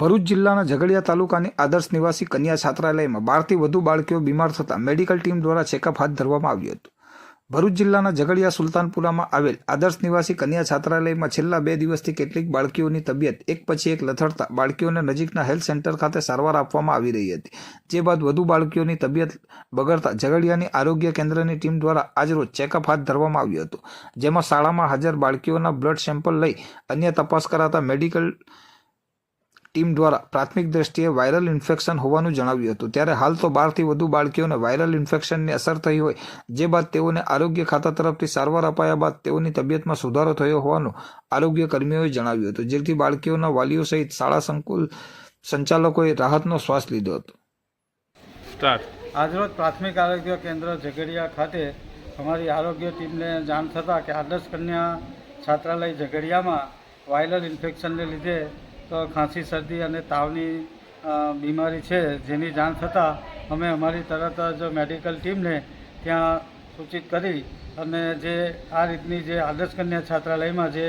ભરૂચ જિલ્લાના ઝઘડિયા તાલુકાની આદર્શ નિવાસી કન્યા છાત્રાલયમાં બારથી વધુ બાળકીઓ બીમાર થતાં મેડિકલ ટીમ દ્વારા ચેકઅપ હાથ ધરવામાં આવ્યું હતું. ભરૂચ જિલ્લાના ઝઘડિયા સુલતાનપુરામાં આવેલ આદર્શ નિવાસી કન્યા છાત્રાલયમાં છેલ્લા બે દિવસથી કેટલીક બાળકીઓની તબિયત, એક પછી એક લથડતા બાળકીઓને નજીકના હેલ્થ સેન્ટર ખાતે સારવાર આપવામાં આવી રહી હતી. જે બાદ વધુ બાળકીઓની તબિયત બગડતા ઝઘડિયાની આરોગ્ય કેન્દ્રની ટીમ દ્વારા આજરોજ ચેકઅપ હાથ ધરવામાં આવ્યું હતું, જેમાં શાળામાં હાજર બાળકીઓના બ્લડ સેમ્પલ લઈ અન્ય તપાસ કરાતા મેડિકલ ટીમ દ્વારા પ્રાથમિક દ્રષ્ટિએ વાયરલ ઇન્ફેક્શન હોવાનું જણાવ્યું હતું. ત્યારે હાલ તો બારથી વધુ બાળકીઓને વાયરલ ઇન્ફેક્શનની અસર થઈ હોય જે બાદ તેઓને આરોગ્ય ખાતા તરફથી સારવાર અપાયા બાદ તેઓની તબિયતમાં સુધારો થયો હોવાનું આરોગ્ય કર્મીઓએ જણાવ્યું હતું. જેથી બાળકીઓના વાલીઓ સહિત શાળા સંકુલ સંચાલકોએ રાહતનો શ્વાસ લીધો હતો. સ્ટાર્ટ. આજરોજ પ્રાથમિક આરોગ્ય કેન્દ્ર ઝઘડિયા ખાતે અમારી આરોગ્ય ટીમને જાણ થતાં કે આદર્શ કન્યા છાત્રાલય ઝઘડિયામાં વાયરલ ઇન્ફેક્શનને લીધે તો ખાંસી, શરદી અને તાવની બીમારી છે જેની જાણ થતાં અમે અમારી તરત જ મેડિકલ ટીમને ત્યાં સૂચિત કરી અને જે આ રીતની જે આદર્શ કન્યા છાત્રાલયમાં જે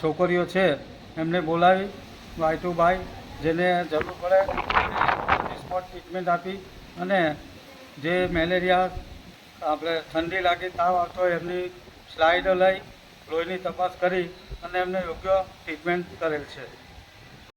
છોકરીઓ છે એમને બોલાવી બાય ટુ બાય, જેને જરૂર પડે સ્પોટ ટ્રીટમેન્ટ આપી અને જે મેલેરિયા, આપણે ઠંડી લાગી, તાવ આવતો હોય એમની સ્લાઇડો લઈ લોહીની તપાસ કરી અને એમને યોગ્ય ટ્રીટમેન્ટ કરેલ છે.